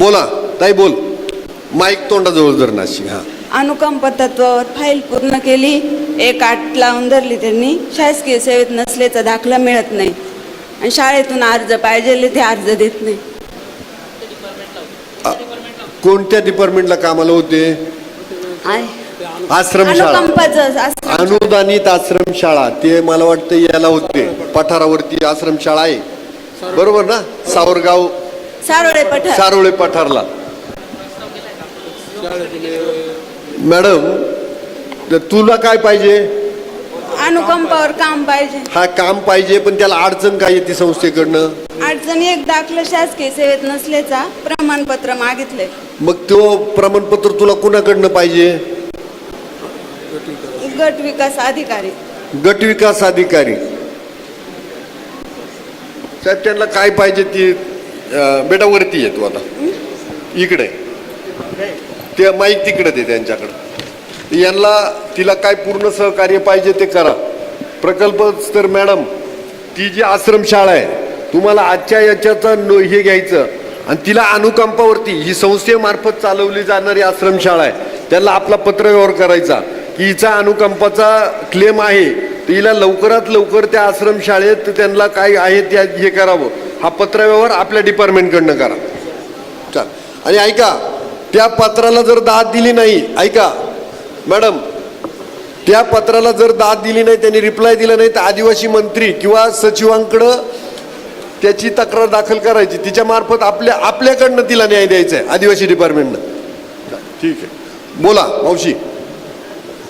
बोला ताई बोल माईक तोंडाजवळ जर नाशिक हा अनुकंप तत्वावर फाईल पूर्ण केली. एक आठ लावून धरली त्यांनी. शासकीय सेवेत नसल्याचा दाखला मिळत नाही. आणि शाळेतून अर्ज पाहिजे ते अर्ज देत नाही. कोणत्या डिपार्टमेंटला कामाला होते. आश्रमशाळा. अनुकंपाचं अनुदानित आश्रमशाळा ते मला वाटतं याला होते. पठारावरती आश्रमशाळा आहे. बरोबर ना? सावरगाव सारोळे पठार. सारोळे पठारला. मॅडम तर तुला काय पाहिजे? अनुकंपावर काम पाहिजे. हा काम पाहिजे पण त्याला अडचण काय येते संस्थेकडनं? अडचणी एक दाखला शासकीय सेवेत नसल्याचा प्रमाणपत्र मागितलंय. मग तो प्रमाणपत्र तुला कुणाकडनं पाहिजे? गट विकास अधिकारी. गट विकास अधिकारी. साहेब त्यांना काय पाहिजे ती अं, बेटा वरती येतो आता. इकडे. ते माईक तिकडे दे त्यांच्याकडे. यांना तिला काय पूर्ण सहकार्य पाहिजे ते करा. प्रकल्प तर मॅडम ती जी आश्रमशाळा आहे तुम्हाला आजच्या याच्याचा नो- हे घ्यायचं आणि तिला अनुकंपावरती ही संस्थेमार्फत चालवली जाणारी आश्रमशाळा आहे त्याला आपला पत्रव्यवहार करायचा. की हिचा अनुकंपाचा क्लेम आहे. तर हिला लवकरात लवकर त्या आश्रमशाळेत त्यांना काय आहे त्या हे करावं. हा पत्रव्यवहार आपल्या डिपार्टमेंटकडनं करा. चाल. आणि ऐका त्या पत्राला जर दाद दिली नाही ऐका. मॅडम त्या पत्राला जर दाद दिली नाही त्यांनी रिप्लाय दिला नाही तर आदिवासी मंत्री किंवा सचिवांकडं त्याची तक्रार दाखल करायची. तिच्या मार्फत आपल्या आपल्याकडनं तिला न्याय द्यायचा आहे आदिवासी डिपार्टमेंटनं ठीक आहे. बोला मावशी.